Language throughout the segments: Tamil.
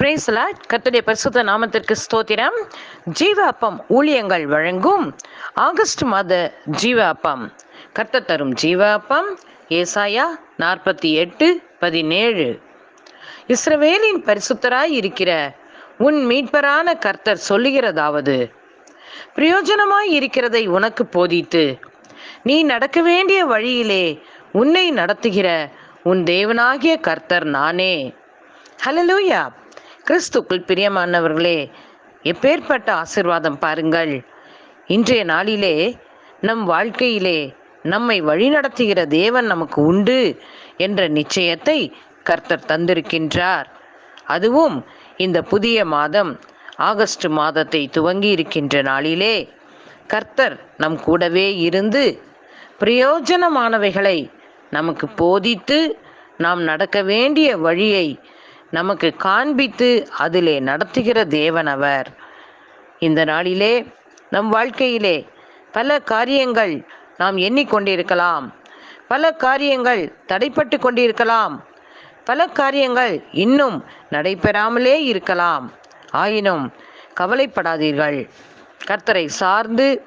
பிரேசலா கத்துடைய பரிசுத்த நாமத்திற்கு ஸ்தோத்திரம். ஜீவ அப்பம் ஊழியங்கள் வழங்கும் ஆகஸ்ட் மாத ஜீவ அப்பம் கர்த்தர் தரும் ஜீவ அப்பம் ஏசாயா நாற்பத்தி எட்டு பதினேழு. இஸ்ரவேலின் பரிசுத்தராய் இருக்கிற உன் மீட்பரான கர்த்தர் சொல்லுகிறதாவது பிரயோஜனமாய் இருக்கிறதை உனக்கு போதித்து நீ நடக்க வேண்டிய வழியிலே உன்னை நடத்துகிற உன் தேவனாகிய கர்த்தர் நானே. ஹலலூயா கிறிஸ்துக்குள் பிரியமானவர்களே எப்பேற்பட்ட ஆசிர்வாதம் பாருங்கள். இன்றைய நாளிலே நம் வாழ்க்கையிலே நம்மை வழிநடத்துகிற தேவன் நமக்கு உண்டு என்ற நிச்சயத்தை கர்த்தர் தந்திருக்கின்றார். அதுவும் இந்த புதிய மாதம் ஆகஸ்ட் மாதத்தை துவங்கி இருக்கின்ற நாளிலே கர்த்தர் நம் கூடவே இருந்து பிரயோஜனமானவைகளை நமக்கு போதித்து நாம் நடக்க வேண்டிய வழியை நமக்கு காண்பித்து அதிலே நடத்துகிற தேவன் அவர். இந்த நாளிலே நம் வாழ்க்கையிலே பல காரியங்கள் நாம் எண்ணிக்கொண்டிருக்கலாம். பல காரியங்கள் தடைப்பட்டு கொண்டிருக்கலாம். பல காரியங்கள் இன்னும் நடைபெறாமலே இருக்கலாம். ஆயினும் கவலைப்படாதீர்கள். கர்த்தரை சார்ந்து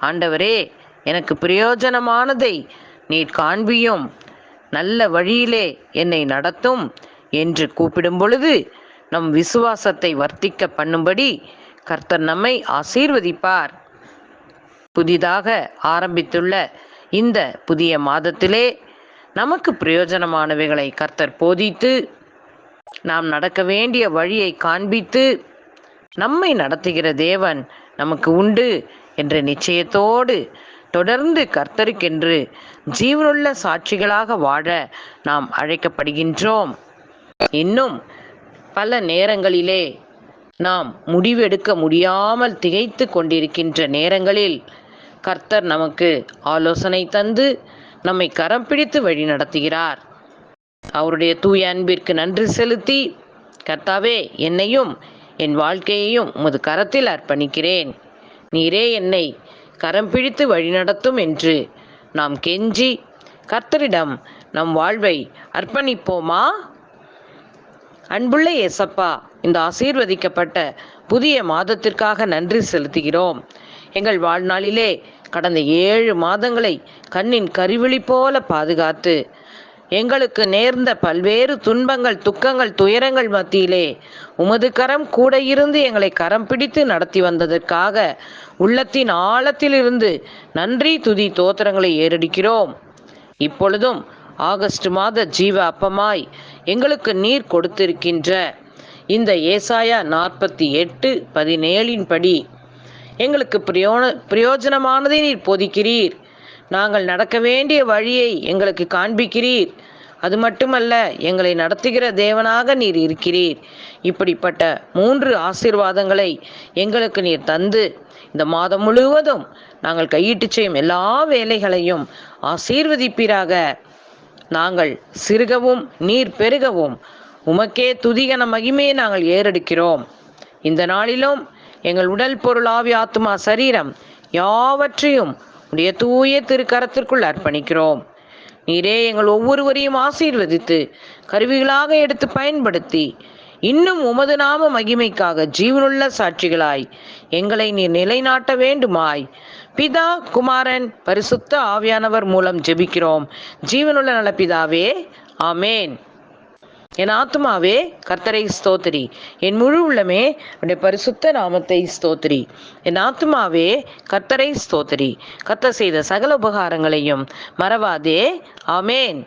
ஆண்டவரே எனக்கு பிரயோஜனமானதை நீர் காண்பியும். நல்ல வழியிலே என்னை நடத்தும். என்று கூப்பிடும் பொழுது நம் விசுவாசத்தை வர்த்திக்க பண்ணும்படி கர்த்தர் நம்மை ஆசீர்வதிப்பார். புதிதாக ஆரம்பித்துள்ள இந்த புதிய மாதத்திலே நமக்கு பிரயோஜனமானவைகளை கர்த்தர் போதித்து நாம் நடக்க வேண்டிய வழியை காண்பித்து நம்மை நடத்துகிற தேவன் நமக்கு உண்டு என்ற நிச்சயத்தோடு தொடர்ந்து கர்த்தருக்கென்று ஜீவனுள்ள சாட்சிகளாக வாழ நாம் அழைக்கப்படுகின்றோம். இன்னும் பல நேரங்களிலே நாம் முடிவெடுக்க முடியாமல் திகைத்து கொண்டிருக்கின்ற நேரங்களில் கர்த்தர் நமக்கு ஆலோசனை தந்து நம்மை கரம் பிடித்து வழி நடத்துகிறார். அவருடைய தூய அன்பிற்கு நன்றி செலுத்தி கர்த்தாவே என்னையும் என் வாழ்க்கையையும் உமது கரத்தில் அர்ப்பணிக்கிறேன். நீரே என்னை கரம் பிடித்து வழிநடத்தும் என்று நாம் கெஞ்சி கர்த்தரிடம் நம் வாழ்வை அர்ப்பணிப்போமா? அன்புள்ள ஏசப்பா இந்த ஆசீர்வதிக்கப்பட்ட புதிய மாதத்திற்காக நன்றி செலுத்துகிறோம். எங்கள் வாழ்நாளிலே கடந்த ஏழு மாதங்களை கண்ணின் கருவிழி போல பாதுகாத்து எங்களுக்கு நேர்ந்த பல்வேறு துன்பங்கள் துக்கங்கள் துயரங்கள் மத்தியிலே உமது கரம் கூட இருந்து எங்களை கரம் பிடித்து நடத்தி வந்ததற்காக உள்ளத்தின் ஆழத்திலிருந்து நன்றி துதி தோத்திரங்களை ஏறடிக்கிறோம். இப்பொழுதும் ஆகஸ்ட் மாத ஜீவ அப்பமாய் எங்களுக்கு நீர் கொடுத்திருக்கின்ற இந்த ஏசாயா நாற்பத்தி எட்டு பதினேழின் படி எங்களுக்கு பிரயோன பிரயோஜனமானதை நீர் போதிக்கிறீர். நாங்கள் நடக்க வேண்டிய வழியை எங்களுக்கு காண்பிக்கிறீர். அது மட்டுமல்ல எங்களை நடத்துகிற தேவனாக நீர் இருக்கிறீர். இப்படிப்பட்ட மூன்று ஆசீர்வாதங்களை எங்களுக்கு நீர் தந்து இந்த மாதம் முழுவதும் நாங்கள் கையிட்டு செய்யும் எல்லா வேலைகளையும் ஆசீர்வதிப்பீராக. நாங்கள் சிறுகவும் நீர் பெருகவும். உமக்கே துதிகன மகிமையை நாங்கள் ஏறெடுக்கிறோம். இந்த நாளிலும் எங்கள் உடல் பொருள் ஆவி ஆத்மா சரீரம் யாவற்றையும் உடைய தூய திருக்கரத்திற்குள் அர்ப்பணிக்கிறோம். நீரே எங்கள் ஒவ்வொருவரையும் ஆசீர்வதித்து கருவிகளாக எடுத்து பயன்படுத்தி இன்னும் உமது நாம மகிமைக்காக ஜீவனுள்ள சாட்சிகளாய் எங்களை நீர் நிலைநாட்ட வேண்டுமாய் பிதா குமாரன் பரிசுத்த ஆவியானவர் மூலம் ஜெபிக்கிறோம். ஜீவனுள்ள நல பிதாவே ஆமேன். என் ஆத்மாவே கர்த்தரை ஸ்தோத்திரி. என் முழு உள்ளமே உடைய பரிசுத்த நாமத்தை ஸ்தோத்திரி. என் ஆத்மாவே கர்த்தரை ஸ்தோத்திரி. கர்த்தர் செய்த சகல உபகாரங்களையும் மறவாதே. ஆமேன்.